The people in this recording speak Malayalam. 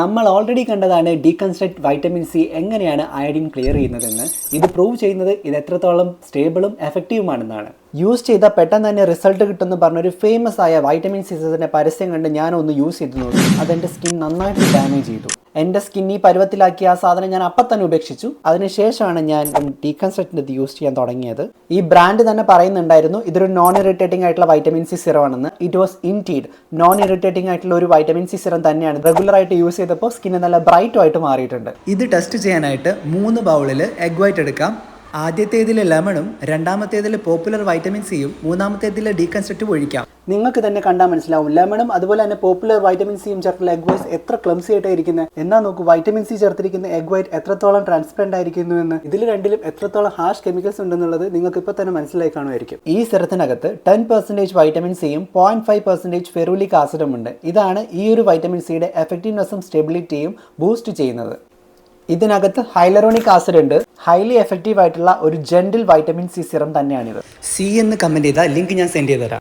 നമ്മൾ ഓൾറെഡി കണ്ടതാണ് ഡീകൺസ്ട്രക്ട് വൈറ്റമിൻ സി എങ്ങനെയാണ് അയഡിൻ ക്ലിയർ ചെയ്യുന്നതെന്ന്. ഇത് പ്രൂവ് ചെയ്യുന്നത് ഇത് എത്രത്തോളം സ്റ്റേബിളും എഫക്റ്റീവുമാണെന്നാണ് യൂസ് ചെയ്താൽ പെട്ടെന്ന് തന്നെ റിസൾട്ട് കിട്ടുമെന്ന് പറഞ്ഞൊരു ഫേമസ് ആയ വൈറ്റമിൻ സി സിസിന്റെ പരസ്യം കണ്ട് ഞാനൊന്ന് യൂസ് ചെയ്ത് നോക്കി. അതെന്റെ സ്കിൻ നന്നായിട്ട് ഡാമേജ് ചെയ്തു. എന്റെ സ്കിൻ ഈ പരുവത്തിലാക്കിയ ആ സാധനം ഞാൻ അപ്പം തന്നെ ഉപേക്ഷിച്ചു. അതിനുശേഷമാണ് ഞാൻ ഡീകൺസ്ട്രക്റ്റിന്റെ ഇത് യൂസ് ചെയ്യാൻ തുടങ്ങിയത്. ഈ ബ്രാൻഡ് തന്നെ പറയുന്നുണ്ടായിരുന്നു ഇതൊരു നോൺ ഇറിറ്റേറ്റിംഗ് ആയിട്ടുള്ള വൈറ്റമിൻ സി സിറം ആണെന്ന്. It was in indeed non irritating ആയിട്ടുള്ള ഒരു വൈറ്റമിൻ സി സിറം തന്നെയാണ്. റെഗുലർ ആയിട്ട് യൂസ് ചെയ്തപ്പോൾ സ്കിന്ന് നല്ല ബ്രൈറ്റും ആയിട്ട് മാറിയിട്ടുണ്ട്. ഇത് ടെസ്റ്റ് ചെയ്യാനായിട്ട് മൂന്ന് ബൗളിൽ എഗ് വൈറ്റ് എടുക്കാം. ആദ്യത്തേതിൽ ലെമണും രണ്ടാമത്തേതിലെ പോപ്പുലർ വൈറ്റമിൻ സിയും മൂന്നാമത്തേതിലെ ഡീകൺസ്ട്രക്റ്റീവ് ഒഴിക്കാം. നിങ്ങൾക്ക് തന്നെ കണ്ടാൽ മനസ്സിലാവും. ലെമണും അതുപോലെ തന്നെ പോപ്പുലർ വൈറ്റമിൻ സിയും ചേർത്തുള്ള എഗ് വൈറ്റ്സ് എത്ര ക്ലംസി ആയിട്ടായിരിക്കുന്നത് എന്നാൽ നോക്കൂ വൈറ്റമിൻ സി ചേർത്തിരിക്കുന്ന എഗ് വൈറ്റ് എത്രത്തോളം ട്രാൻസ്പെറന്റ് ആയിരിക്കുന്നു എന്ന്. ഇതിൽ രണ്ടിലും എത്രത്തോളം ഹാഷ് കെമിക്കൽസ് ഉണ്ടെന്നുള്ളത് നിങ്ങൾക്ക് ഇപ്പോൾ തന്നെ മനസ്സിലായി കാണുമായിരിക്കും. ഈ സിറത്തിനകത്ത് ടെൻ പെർസെന്റേജ് വൈറ്റമിൻ സിയും പോയിന്റ് ഫൈവ് പെർസെന്റേജ് ഫെറുലിക് ആസിഡും ഉണ്ട്. ഇതാണ് ഈ ഒരു വൈറ്റമിൻ സിയുടെ എഫക്റ്റീവ്നെസ്സും സ്റ്റെബിലിറ്റിയും ബൂസ്റ്റ് ചെയ്യുന്നത്. ഇതിനകത്ത് ഹൈലറോണിക് ആസിഡ് ഉണ്ട്. ഹൈലി എഫക്റ്റീവ് ആയിട്ടുള്ള ഒരു ജെന്റിൽ വൈറ്റമിൻ സി സിറം തന്നെയാണിത്. സി എന്ന് കമന്റ് ചെയ്താൽ ലിങ്ക് ഞാൻ സെൻഡ് ചെയ്ത് തരാം.